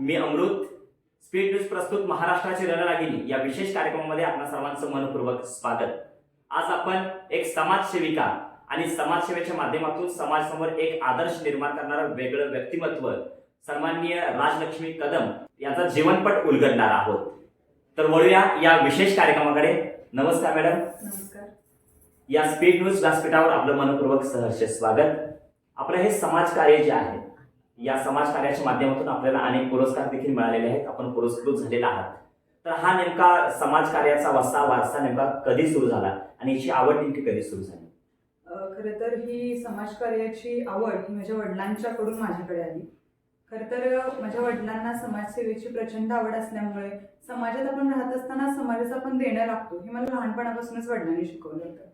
मी अमृत speed news प्रस्तुत महाराष्ट्राची रणरागिणी. या विशेष कार्यक्रमामध्ये आपणा सर्वांचं मनपूर्वक स्वागत. आज आपण एक समाजसेविका आणि समाजसेवेच्या माध्यमातून समाजासमोर एक आदर्श निर्माण करणारं वेगळं व्यक्तिमत्व सन्माननीय राजलक्ष्मी कदम यांचा जीवनपट उलगडणार आहोत. तर वळूया या विशेष कार्यक्रमाकडे. नमस्कार मॅडम. नमस्कार. या स्पीड न्यूज व्यासपीठावर आपलं मनपूर्वक सहर्ष स्वागत. आपलं हे समाजकार्य जे आहे या समाज कार्याच्या माध्यमातून आपल्याला अनेक पुरस्कार देखील मिळालेले आहेत. आपण पुरस्कृत झालेला आहात. तर हा नेमका समाज कार्याचा वसा वारसा नेमका कधी सुरू झाला? आणि याची आवड नेमकी कधी सुरू झाली? खरं तर ही समाजकार्याची आवड ही माझ्या वडिलांच्याकडून माझ्याकडे आली. खरं तर माझ्या वडिलांना समाजसेवेची प्रचंड आवड असल्यामुळे समाजात आपण राहत असताना समाजाचा आपण देणं लागतो हे मला लहानपणापासूनच वडिलांनी शिकवलं होतं.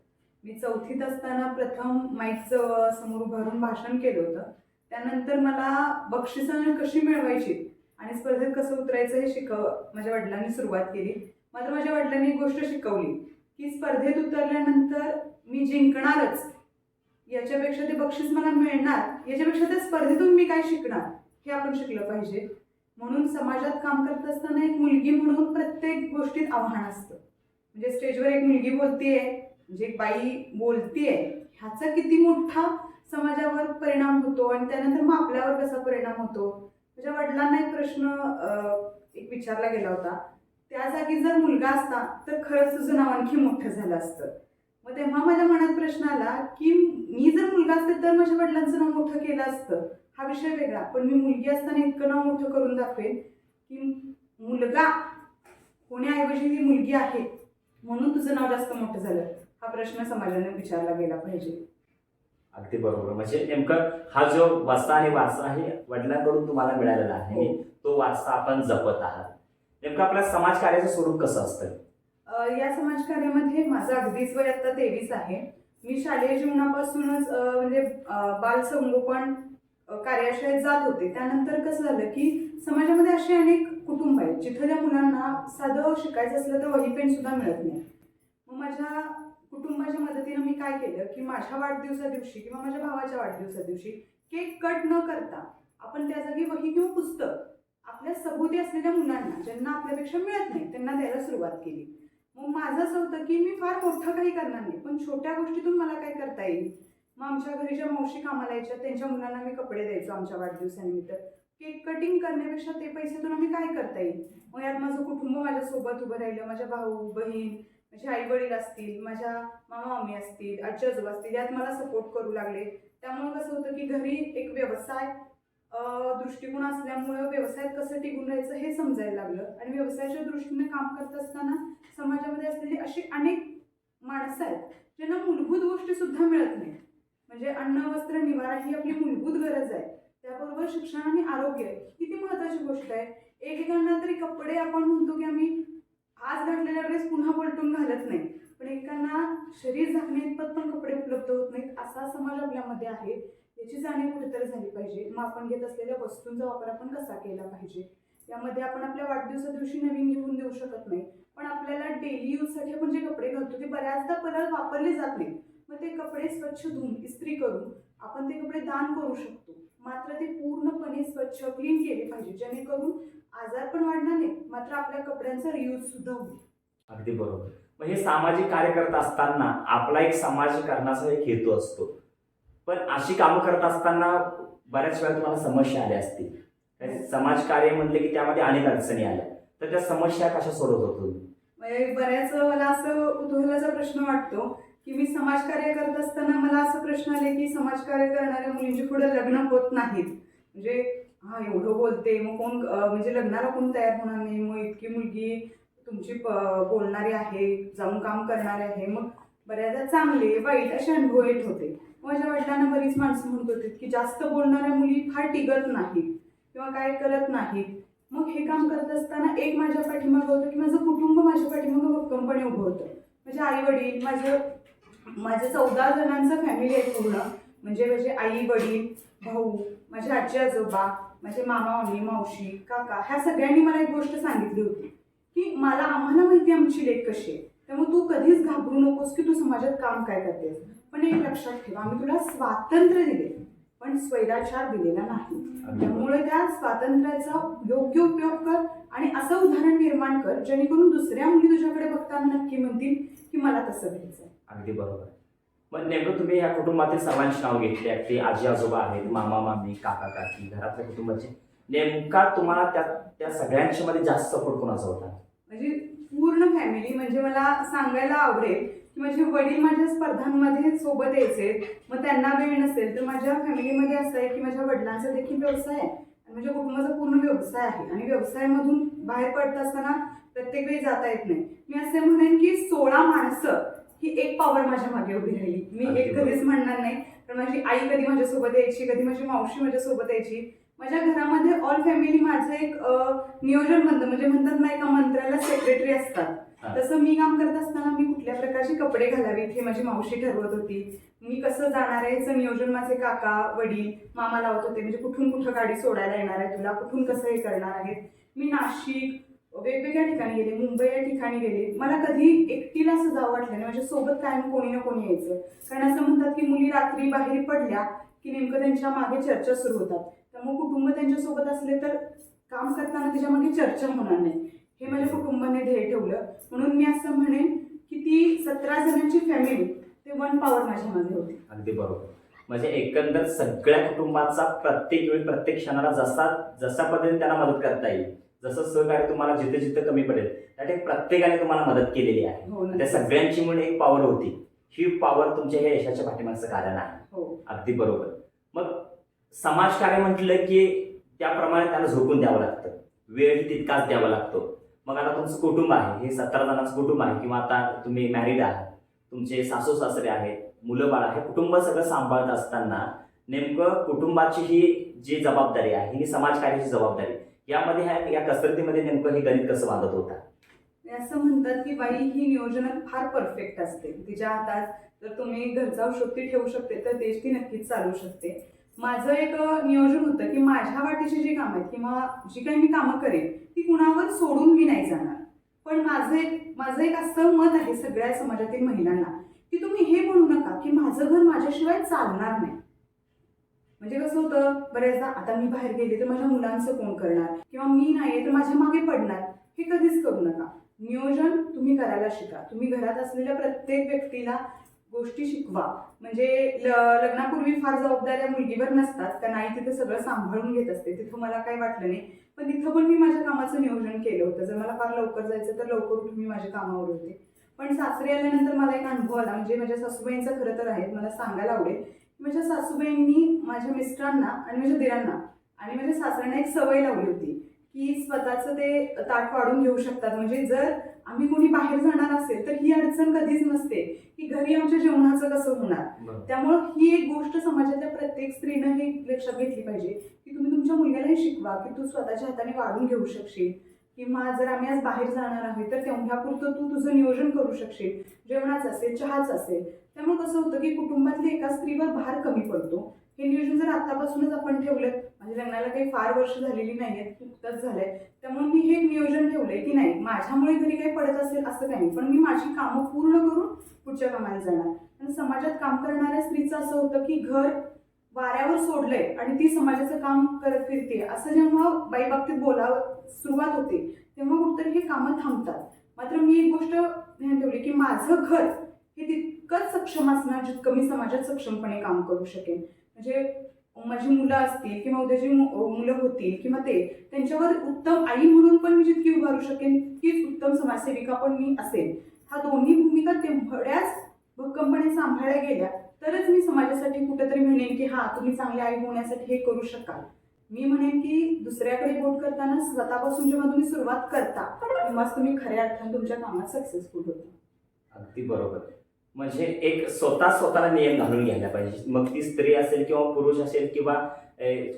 मी चौथीत असताना प्रथम माईकचं समोर उभारून भाषण केलं होतं. त्यानंतर मला बक्षिसं कशी मिळवायची आणि स्पर्धेत कसं उतरायचं हे शिकव माझ्या वडिलांनी सुरुवात केली. मात्र माझ्या वडिलांनी एक गोष्ट शिकवली की स्पर्धेत उतरल्यानंतर मी जिंकणारच. याच्यापेक्षा ते बक्षीस मला मिळणार याच्यापेक्षा त्या स्पर्धेतून मी काय शिकणार हे आपण शिकलं पाहिजे. म्हणून समाजात काम करत असताना एक मुलगी म्हणून प्रत्येक गोष्टीत आव्हान असतं. म्हणजे स्टेजवर एक मुलगी बोलतीये म्हणजे एक बाई बोलतीये ह्याचा किती मोठा आणि त्यानंतर मग आपल्यावर कसा परिणाम होतो? म्हणजे वडिलांना एक प्रश्न एक विचारला गेला होता. त्या जागी जर मुलगा असता तर खरंच तुझं नाव आणखी मोठं झालं असतं. मग तेव्हा माझ्या मनात प्रश्न आला की मी जर मुलगा असते तर माझ्या वडिलांचं नाव मोठं केलं असतं. हा विषय वेगळा. पण मी मुलगी असताना इतकं नाव मोठं करून दाखवेन की मुलगा होण्याऐवजी ती मुलगी आहे म्हणून तुझं नाव जास्त मोठं झालं. हा प्रश्न समाजाने विचारला गेला पाहिजे. अगदी बरोबर. म्हणजे नेमकं हा जो वारसा आणि वारसा आहे वडिलांकडून तुम्हाला मिळालेला आहे हो. आणि तो वारसा आपण जपत आहात. नेमकं आपल्या समाजकार्याचं स्वरूप कसं असतं? अ, या समाजकार्यामध्ये माझं अगदीच वय आता तेवीस आहे. मी शालेय जीवनापासूनच अ, म्हणजे अ, बालसंगोपन अ, कार्याशाळेत जात होते. त्यानंतर कसं झालं की समाजामध्ये असे अनेक कुटुंब आहेत जिथं त्या मुलांना साधं शिकायचं असलं तर वही पेन सुद्धा मिळत नाही. मग माझ्या कुटुंबाच्या मदतीनं मी काय केलं? की माझ्या वाढदिवसा दिवशी किंवा माझ्या भावाच्या वाढदिवसा दिवशी केक कट न करता आपण त्या जागी वही किंवा पुस्तक आपल्या सबुती असलेल्या मुलांना ज्यांना आपल्यापेक्षा मिळत नाही त्यांना द्यायला सुरुवात केली. मग माझं असं होतं की मी फार मोठं काही करणार नाही पण छोट्या गोष्टीतून मला काय करता येईल? मग आमच्या घरी ज्या मावशी कामाला यायच्या त्यांच्या मुलांना मी कपडे द्यायचो आमच्या वाढदिवसानिमित्त. केक कटिंग करण्यापेक्षा ते पैसेतून आम्ही काय करता येईल? मग यात माझं कुटुंब माझ्यासोबत उभं राहिलं माझ्या भाऊ बहीण माझे आई वडील असतील माझ्या मामा मामी असतील आजी आजोबा असतील यात मला सपोर्ट करू लागले. त्यामुळे कसं होतं की घरी एक व्यवसाय दृष्टिकोन असल्यामुळं व्यवसायात कसं टिकून राहायचं हे समजायला लागलं. आणि व्यवसायाच्या दृष्टीने काम करत असताना समाजामध्ये असलेली अशी अनेक माणसं आहेत ज्यांना मूलभूत गोष्टी सुद्धा मिळत नाही म्हणजे अन्न वस्त्र निवारा ही आपली मूलभूत गरज आहे. त्याबरोबर शिक्षण आणि आरोग्य किती महत्वाची गोष्ट आहे. एकेकांना तरी कपडे आपण म्हणतो की आम्ही आज घातलेला ड्रेस पुन्हा पलटून घालत नाही. पण एकांना शरीर झाकणे इतपत पण कपडे उपलब्ध होत नाहीत असा समाज आपल्यामध्ये आहे. याची जाणीव कुठेतरी झाली पाहिजे. मग आपण घेत असलेल्या वस्तूंचा वापर आपण कसा केला पाहिजे? यामध्ये आपण आपल्या वाढदिवसा दिवशी नवीन घेऊन देऊ शकत नाही. पण आपल्याला डेली यूजसाठी आपण जे कपडे घालतो ते बऱ्याचदा परत वापरले जात नाहीत. मग ते कपडे स्वच्छ धुवून इस्त्री करून आपण ते कपडे दान करू शकतो. मात्र ते पूर्णपणे स्वच्छ क्लीन केले पाहिजे. जेणेकरून आजार पण वाढणार नाही मात्र आपल्या कपड्यांचा रियूज सुद्धा होईल. अगदी बरोबर. मग हे सामाजिक कार्य करत असताना आपला एक समाजीकरणाचा एक हेतू असतो. पण अशी कामं करत असताना बऱ्याच वेळा तुम्हाला समस्या आल्या असतील. काही समाजकार्य म्हणले की त्यामध्ये अनेक अडचणी आल्या. तर त्या समस्या कशा सोडवत होतो? म्हणजे बऱ्याच मला असं कुतूहलाचा प्रश्न वाटतो की मी समाजकार्य करत असताना मला असं प्रश्न आले की समाजकार्य करणाऱ्या मुलींची पुढे लग्न होत नाहीत. म्हणजे हा एवढं बोलते. मग कोण म्हणजे लग्नाला कोण तयार होणार नाही? मग इतकी मुलगी तुमची प- बोलणारी आहे जाऊन काम करणारी आहे. मग बऱ्याचदा चांगले वाईट असे अनुभव येत होते. माझ्या वडिलांना बरीच माणसं म्हणत होती की जास्त बोलणाऱ्या मुली फार टिकत नाहीत किंवा काय करत नाहीत. मग हे काम करत असताना एक माझ्या पाठीमागं होतं की माझं कुटुंब माझ्या पाठीमागं भक्कमपणे उभं होतं. माझे आई वडील माझं माझं चौदा जणांचं फॅमिली आहे पूर्ण. म्हणजे माझे आई वडील भाऊ माझे आजी आजोबा माझे मामा मामी मावशी काका ह्या सगळ्यांनी मला एक गोष्ट सांगितली होती की मला आम्हाला माहिती आमची लेख कशी आहे. त्यामुळे तू कधीच घाबरू नकोस की तू समाजात काम काय करतेस. पण एक लक्षात ठेव आम्ही तुला स्वातंत्र्य दिले पण स्वैराचार दिलेला नाही. त्यामुळे त्या स्वातंत्र्याचा योग्य उपयोग कर आणि असं उदाहरण निर्माण कर जेणेकरून दुसऱ्या मुली तुझ्याकडे बघताना नक्की म्हणतील की मला तसं घ्यायचं अगदी बरोबर. मग नेमकं तुम्ही या कुटुंबातील सर्वांची नाव घेतली आहे ते आजी आजोबा आहेत मामा मामी काका काकी घरातल्या कुटुंबाचे. नेमका तुम्हाला त्या त्या सगळ्यांच्या मध्ये जास्त सपोर्ट कोणाचा होता? म्हणजे पूर्ण फॅमिली म्हणजे मला सांगायला आवडेल की माझे वडील माझ्या स्पर्धांमध्ये सोबत यायचे. मग त्यांना वेळ नसेल तर माझ्या फॅमिलीमध्ये असं आहे की माझ्या वडिलांचा देखील व्यवसाय आहे. म्हणजे माझ्या कुटुंबाचा पूर्ण व्यवसाय आहे. आणि व्यवसायामधून बाहेर पडत असताना प्रत्येक वेळी जाता येत नाही. मी असे म्हणेन की सोळा माणसं ही एक पावर माझ्या मागे उभी राहिली. मी एक कधीच म्हणणार नाही कारण माझी आई कधी माझ्यासोबत यायची कधी माझी मावशी माझ्यासोबत यायची. माझ्या घरामध्ये ऑल फॅमिली माझं एक अं, नियोजनबद्ध म्हणजे म्हणतात ना एका मंत्र्याला सेक्रेटरी असतात. तसं मी काम करत असताना मी कुठल्या प्रकारचे कपडे घालावेत हे माझी मावशी ठरवत होती. मी कसं जाणार आहे याचं नियोजन माझे काका वडील मामा लावत होते. म्हणजे कुठून कुठं गाडी सोडायला येणार आहे तुला कुठून कसं हे करणार आहे मी नाशिक वेगवेगळ्या ठिकाणी गेले मुंबई या ठिकाणी गेले. मला कधी एकटीला असं जावं वाटलं नाही. माझ्या सोबत कायम कोणी ना कोणी यायचं. कारण असं म्हणतात की मुली रात्री बाहेर पडल्या की नेमकं त्यांच्या मागे चर्चा सुरू होतात. त्यामुळे कुटुंब त्यांच्यासोबत असले तर काम करताना त्याच्यामागे चर्चा होणार नाही. हे माझ्या कुटुंबाने ध्येय ठेवलं. म्हणून मी असं म्हणेन की ती सतरा जणांची फॅमिली ते वन पॉवर माझ्या मागे होती. अगदी बरोबर. म्हणजे एकंदर सगळ्या कुटुंबाचा प्रत्येक वेळी प्रत्येक क्षणाला जसा जशा पद्धतीने त्यांना मदत करता येईल जसं सहकार्य तुम्हाला जिथे जिथे कमी पडेल त्या ठिकाणी प्रत्येकाने तुम्हाला मदत केलेली आहे. हो त्या. सगळ्यांची म्हणून एक पॉवर होती. ही पॉवर तुमच्या या यशाच्या पाठीमागचं कारण आहे. हो. अगदी बरोबर. मग समाजकार्य म्हटलं की त्याप्रमाणे त्याला झोकून द्यावं लागतं. वेळही तितकाच द्यावा लागतो. मग आता तुमचं कुटुंब आहे हे सतरा जणांचं कुटुंब आहे किंवा आता तुम्ही मॅरिड आहात तुमचे सासू सासरे आहेत मुलं बाळ हे कुटुंब सगळं सांभाळत असताना नेमकं कुटुंबाची ही जी जबाबदारी आहे ही समाजकार्याची जबाबदारी यामध्ये ह्या या कसरतीमध्ये नेमकं हे गणित कसं बांधत होता? असं म्हणतात की बाई ही नियोजनात फार परफेक्ट असते. तिच्या हातात जर तुम्ही घरचा शोधती ठेवू शकते तर देश ती नक्कीच चालू शकते. माझं एक नियोजन होतं की माझ्या वाटेची जी कामं आहेत किंवा जी काही मी कामं करेन ती कुणावर सोडून मी नाही जाणार. पण माझं एक माझं एक असं मत आहे सगळ्या समाजातील महिलांना की तुम्ही हे म्हणू नका की माझं घर माझ्याशिवाय चालणार नाही. म्हणजे कसं होतं बऱ्याचदा आता मी बाहेर गेले तर माझ्या मुलांचं कोण करणार? किंवा मी नाही तर माझ्या मागे पडणार? हे कधीच करू नका. नियोजन तुम्ही करायला शिका. तुम्ही घरात असलेल्या प्रत्येक व्यक्तीला गोष्टी शिकवा. म्हणजे ल- लग्नापूर्वी फार जबाबदाऱ्या मुलगीवर नसतात त्या नाही तिथं सगळं सांभाळून घेत असते. तिथं मला काही वाटलं नाही. पण तिथं पण मी माझ्या कामाचं नियोजन केलं होतं. जर मला फार लवकर जायचं तर लवकर उठून मी माझ्या कामावर होते. पण सासरी आल्यानंतर मला एक अनुभव आला. म्हणजे माझ्या सासूबाईंचा खरं तर आहे मला सांगायला आवडेल. माझ्या सासूबाईंनी माझ्या मिस्टरांना आणि माझ्या दिरांना आणि माझ्या सासऱ्यांना एक सवय लावली होती की स्वतःचं ते ताट वाढून घेऊ शकतात. म्हणजे जर आम्ही कोणी बाहेर जाणार असेल तर ही अडचण कधीच नसते की घरी आमच्या जेवणाचं कसं होणार. त्यामुळं ही एक गोष्ट समाजातल्या प्रत्येक स्त्रीनं हे लक्षात घेतली पाहिजे की तुम्ही तुमच्या मुलग्याला हे शिकवा की तू स्वतःच्या हाताने वाढून घेऊ शकशील. किंवा जर आम्ही आज बाहेर जाणार आहे तर तेवढ्यापुरतं तू तुझं नियोजन करू शकशील. जेवणाचं असेल चहाचं असेल. त्यामुळे कसं होतं की कुटुंबातल्या एका स्त्रीवर भार कमी पडतो. हे नियोजन जर आतापासूनच आपण ठेवलं म्हणजे लग्नाला काही फार वर्ष झालेली नाही आहेत नुकतंच झालंय. त्यामुळे मी हे नियोजन ठेवलंय की नाही माझ्यामुळे घरी काही पडत असेल असं काही नाही पण मी माझी कामं पूर्ण करून पुढच्या कामाला जाणार. आणि समाजात काम करणाऱ्या स्त्रीचं असं होतं की घर वाऱ्यावर सोडलंय आणि ती समाजाचं काम करत फिरते असं जेव्हा बाई बाबतीत बोलावं सुरुवात होते तेव्हा कुठंतरी हे कामं थांबतात. मात्र मी एक गोष्ट ध्यान ठेवली की माझं घर हे तितकंच सक्षम असणार जितकं मी समाजात सक्षमपणे काम करू शकेन. म्हणजे माझी मुलं असतील किंवा उद्याची मुलं होतील किंवा ते त्यांच्यावर उत्तम आई म्हणून पण मी जितकी उभारू शकेन तीच उत्तम समाजसेविका पण मी असेल हा दोन्ही भूमिका तेवढ्याच भक्कमपणे सांभाळल्या गेल्या तरच मी समाजासाठी कुठेतरी म्हणेन की हा तुम्ही चांगली आई होण्यासाठी हे करू शकाल. मी म्हणेन की दुसऱ्याकडे बोट करताना स्वतःपासून जेव्हा तुम्ही सुरुवात करता तेव्हाच तुम्ही खऱ्या अर्थाने तुमच्या कामात सक्सेसफुल होता. अगदी बरोबर. म्हणजे एक स्वतः स्वतःला नियम घालून घ्यायला पाहिजे. मग ती स्त्री असेल किंवा पुरुष असेल किंवा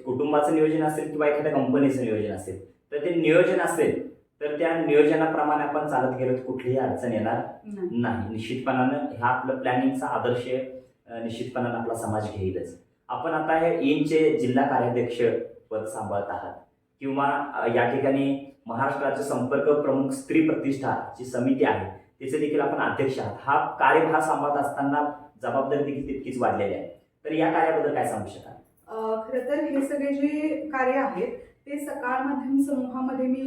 कुटुंबाचं नियोजन असेल किंवा एखाद्या कंपनीचं नियोजन असेल तर ते नियोजन असेल तर त्या नियोजनाप्रमाणे आपण चालत गेलो तर कुठलीही अडचण येणार नाही. निश्चितपणानं ह्या आपलं प्लॅनिंगचा आदर्श निश्चितपणानं आपला समाज घेईलच. आपण आता हे ईनचे जिल्हा कार्याध्यक्ष पद सांभाळत आहात. किंवा या ठिकाणी महाराष्ट्राचे संपर्क प्रमुख स्त्री प्रतिष्ठा जी समिती आहे तिचे देखील आपण अध्यक्ष आहात. हा कार्यभार सांभाळत असताना जबाबदारी देखील तितकीच वाढलेली आहे. तर या कार्याबद्दल काय सांगू शकाल? खरं तर हे सगळे जे कार्य आहेत ते सकाळ माध्यम समूहामध्ये मी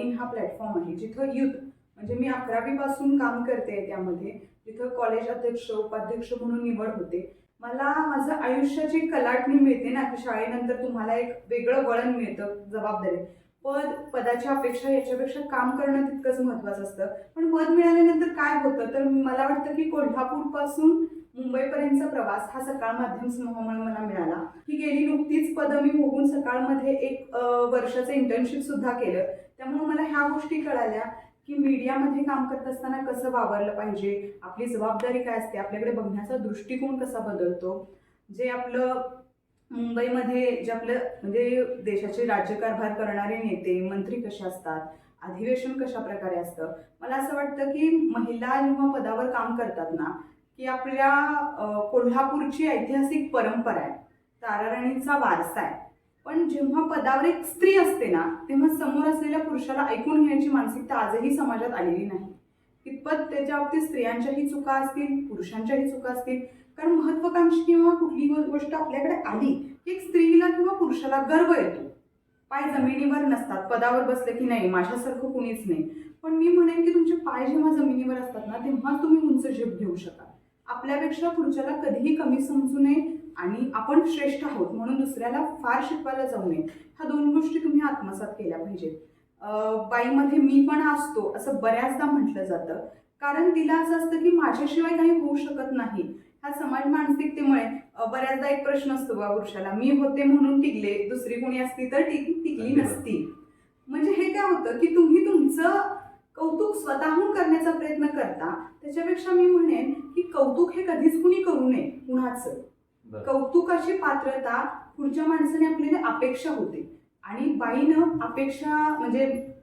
इन हा प्लॅटफॉर्म आहे जिथं युथ म्हणजे मी अकरावीपासून काम करते त्यामध्ये. जिथं कॉलेज अध्यक्ष उपाध्यक्ष म्हणून निवड होते. मला माझं आयुष्याची कलाटणी मिळते ना की शाळेनंतर तुम्हाला एक वेगळं वळण मिळतं जबाबदारी. पद पदाच्या अपेक्षा याच्यापेक्षा काम करणं तितकंच महत्वाचं असतं. पण पद मिळाल्यानंतर काय होतं? तर मला वाटतं की कोल्हापूरपासून मुंबईपर्यंतचा प्रवास हा सकाळ माध्यम समूहामुळे मला मिळाला. ही गेली नुकतीच पदं मी होऊन सकाळमध्ये एक वर्षाचं इंटर्नशिप सुद्धा केलं. त्यामुळे मला ह्या गोष्टी कळाल्या. की मीडियामध्ये काम करत असताना कसं वावरलं पाहिजे? आपली जबाबदारी काय असते? आपल्याकडे बघण्याचा दृष्टिकोन कसा बदलतो? जे आपलं मुंबईमध्ये जे आपलं म्हणजे देशाचे राज्यकारभार करणारे नेते मंत्री कसे असतात? अधिवेशन कशा प्रकारे असतं? मला असं वाटतं की महिला जेव्हा पदावर काम करतात ना की आपल्या कोल्हापूरची ऐतिहासिक परंपरा आहे. ताराराणीचा वारसा आहे. पण जेव्हा पदावर एक स्त्री असते ना तेव्हा समोर असलेल्या पुरुषाला ऐकून घेण्याची मानसिकता आजही समाजात आलेली नाही. कितपत त्याच्या बाबतीत स्त्रियांच्याही चुका असतील पुरुषांच्याही चुका असतील कारण महत्वाकांक्षी किंवा कुठली गोष्ट आपल्याकडे आली की एक स्त्रीला किंवा पुरुषाला गर्व येतो. पाय जमिनीवर नसतात पदावर बसले की नाही माझ्यासारखं कुणीच नाही. पण मी म्हणेन की तुमचे पाय जेव्हा जमिनीवर असतात ना तेव्हा तुम्ही उंच झेप घेऊ शकाल. आपल्यापेक्षा पुढच्याला कधीही कमी समजू नये आणि आपण श्रेष्ठ आहोत म्हणून दुसऱ्याला फार शिकवायला जाऊ नये. ह्या दोन गोष्टी तुम्ही आत्मसात केल्या पाहिजेत. अं, बाईमध्ये मी पण असतो असं बऱ्याचदा म्हटलं जातं. कारण तिला असं असतं की माझ्याशिवाय काही होऊ शकत नाही. ह्या समाज मानसिकतेमुळे बऱ्याचदा एक प्रश्न असतो बा पुरुषाला मी होते म्हणून टिकले दुसरी कोणी असती तर टिक टिकली. नसती. म्हणजे हे काय होतं की तुम्ही तुमचं कौतुक स्वतःहून करण्याचा प्रयत्न करता. त्याच्यापेक्षा मी म्हणेन की कौतुक हे कधीच कुणी करू नये कुणाचं. कौतुकाची पात्रता पुढच्या माणसाने आपल्याला अपेक्षा होते. आणि बाईनं अपेक्षा म्हणजे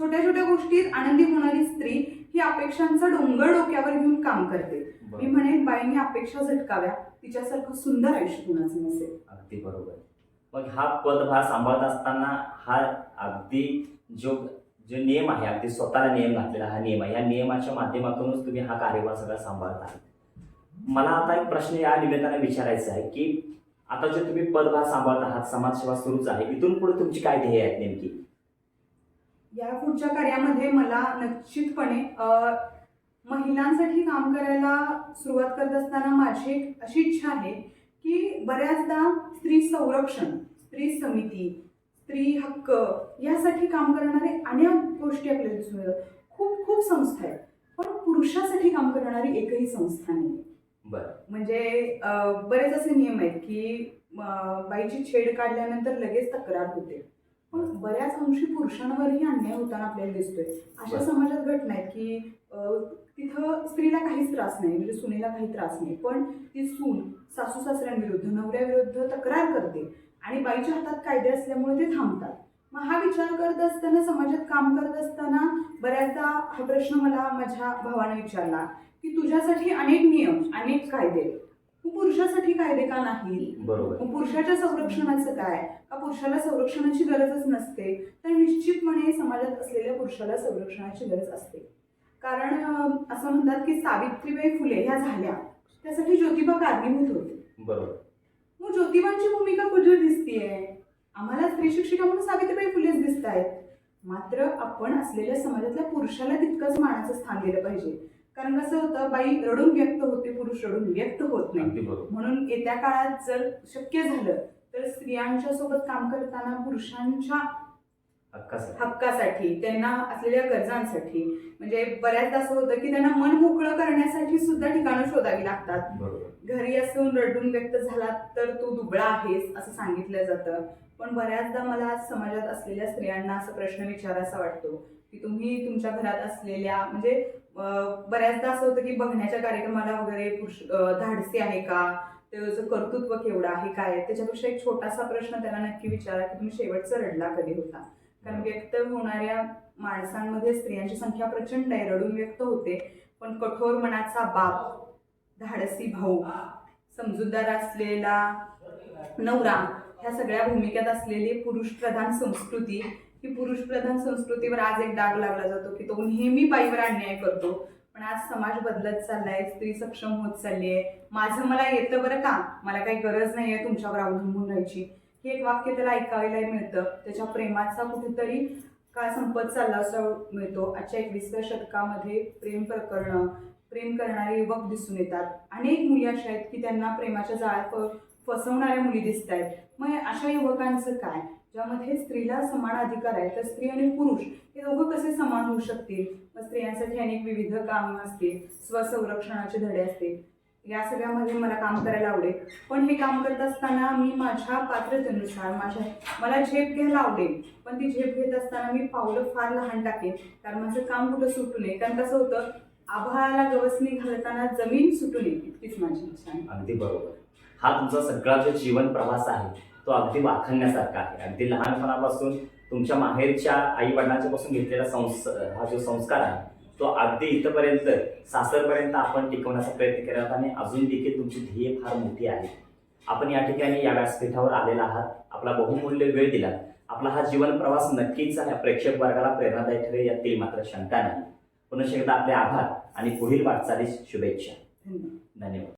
छोट्या छोट्या गोष्टीत आनंदी होणारी स्त्री ही अपेक्षांचा डोंगर डोक्यावर घेऊन काम करते. मी. म्हणेन बाईने अपेक्षा झटकाव्या. तिच्यासारखं सुंदर आयुष्य कुणाचं नसेल. अगदी बरोबर. मग हा पदभार सांभाळत असताना हा अगदी जो जो नियम आहे अगदी स्वतःला नियम घातलेला हा नियम आहे. या नियमाच्या माध्यमातूनच तुम्ही हा कार्यभार सगळा सांभाळत आहात. मला आता एक प्रश्न या निमित्ताने विचारायचा आहे की आता जे तुम्ही पदभार सांभाळत आहात समाजसेवा सुरूच आहे. इथून पुढे तुमची काय ध्येय आहेत नेमकी? या पुढच्या कार्यामध्ये मला निश्चितपणे महिलांसाठी काम करायला सुरुवात करत असताना माझी एक अशी इच्छा आहे की बऱ्याचदा स्त्री संरक्षण स्त्री समिती स्त्री हक्क यासाठी काम करणारे अनेक गोष्टी आपल्याला दिसून येतात. खूप खूप संस्था आहेत. पण पुरुषासाठी काम करणारी एकही संस्था नाही म्हणजे बरेच असे नियम आहेत की बाईची छेड काढल्यानंतर लगेच तक्रार होते. पण बऱ्याच अंशी पुरुषांवरही अन्याय होताना आपल्याला दिसतोय. अशा. समाजात घटना आहेत की तिथं स्त्रीला काहीच त्रास नाही म्हणजे सुनेला काही त्रास नाही. पण ती सून सासू सासऱ्यांविरुद्ध नवऱ्याविरुद्ध तक्रार करते. आणि बाईच्या हातात कायदे असल्यामुळे ते थांबतात. मग हा विचार करत असताना समाजात काम करत असताना बऱ्याचदा हा प्रश्न मला माझ्या भावाने विचारला. की तुझ्यासाठी अनेक नियम अनेक कायदे. मग पुरुषासाठी कायदे का नाही? बरोबर. मग पुरुषाच्या संरक्षणाचं काय? का पुरुषाला संरक्षणाची गरजच नसते? तर निश्चितपणे समाजात असलेल्या पुरुषाला संरक्षणाची गरज असते. कारण असं म्हणतात की सावित्रीबाई फुले ह्या झाल्या. त्यासाठी ज्योतिबा कारणीभूत होते. बरोबर. मग ज्योतिबांची भूमिका कुठे दिसतीये? आम्हाला स्त्री शिक्षिका म्हणून सावित्रीबाई फुलेच दिसत आहेत मात्र आपण असलेल्या समाजातल्या पुरुषाला तितकंच मानाचं स्थान दिलं पाहिजे. कारण कसं होतं बाई रडून व्यक्त होते पुरुष रडून व्यक्त होत नाही. म्हणून येत्या काळात जर शक्य झालं तर स्त्रियांच्या सोबत काम करताना पुरुषांच्या हक्कासाठी. त्यांना असलेल्या गरजांसाठी. म्हणजे बऱ्याचदा असं होतं की त्यांना मन मोकळं करण्यासाठी सुद्धा ठिकाणं शोधावी लागतात. घरी असून रडून व्यक्त झाला तर तू दुबळा आहेस असं सांगितलं जातं. पण बऱ्याचदा मला समाजात असलेल्या स्त्रियांना असा प्रश्न विचारायचा वाटतो की तुम्ही तुमच्या घरात असलेल्या म्हणजे बऱ्याचदा असं होतं की बघण्याच्या कार्यक्रमाला वगैरे पुरुष धाडसी आहे का? त्याचं कर्तृत्व केवढं आहे काय आहे? त्याच्यापेक्षा एक छोटासा प्रश्न त्याला नक्की विचारा की तुम्ही शेवटचा रडला कधी होता? कारण व्यक्त होणाऱ्या माणसांमध्ये स्त्रियांची संख्या प्रचंड आहे रडून व्यक्त होते. पण कठोर मनाचा बाप धाडसी भाऊ समजूतदार असलेला नवरा ह्या सगळ्या भूमिकेत असलेली पुरुष प्रधान संस्कृती की पुरुष प्रधान संस्कृतीवर आज एक डाग लागला जातो की तो नेहमी बाईवर अन्याय करतो. पण आज समाज बदलत चाललाय स्त्री सक्षम होत चालली आहे माझं मला येतं बरं का? मला काही गरज नाही आहे तुमच्यावर अवलंबून राहायची. हे एक वाक्य त्याला ऐकायला मिळतं. त्याच्या प्रेमाचा कुठेतरी का संपत चालला असा मिळतो. आजच्या एकविसव्या शतकामध्ये प्रेम प्रकरणं प्रेम करणारे युवक दिसून येतात. अनेक मुली अशा आहेत की त्यांना प्रेमाच्या जाळ्यात फसवणाऱ्या मुली दिसत आहेत मग अशा युवकांचं काय? ज्यामध्ये स्त्रीला समान अधिकार आहे तर स्त्री आणि पुरुष हे दोघं कसे समान होऊ शकतील? मग स्त्रियांसाठी अनेक विविध कामं असतील स्वसंरक्षणाचे धडे असतील. या सगळ्यामध्ये मला काम करायला आवडेल. पण हे काम करत असताना मी माझ्या पात्रतेनुसार माझ्या मला झेप घ्यायला आवडेल. पण ती झेप घेत असताना मी पावलं फार लहान टाकेन. कारण माझं काम कुठं सुटू नये. कारण कसं होतं आभाळाला गवसणी घालताना जमीन सुटू नये इतकीच माझी इच्छा आहे. अगदी बरोबर. हा तुमचा सगळा जो जीवन प्रवास आहे तो अगदी वाखणण्यासारखा आहे. अगदी लहानपणापासून तुमच्या माहेरच्या आई वडिलांच्या पासून घेतलेला संस हा जो संस्कार आहे तो अगदी इथपर्यंत सासरपर्यंत आपण टिकवण्याचा प्रयत्न केला होता आणि अजून देखील तुमची ध्येय फार मोठी आहे. आपण या ठिकाणी या व्यासपीठावर आलेला आहात आपला बहुमूल्य वेळ दिला आपला हा जीवन प्रवास नक्कीच या प्रेक्षक वर्गाला प्रेरणादायी ठरेल यातील मात्र शंका नाही. पुन्हा एकदा आपले आभार आणि पुढील वाटचालीस शुभेच्छा. धन्यवाद.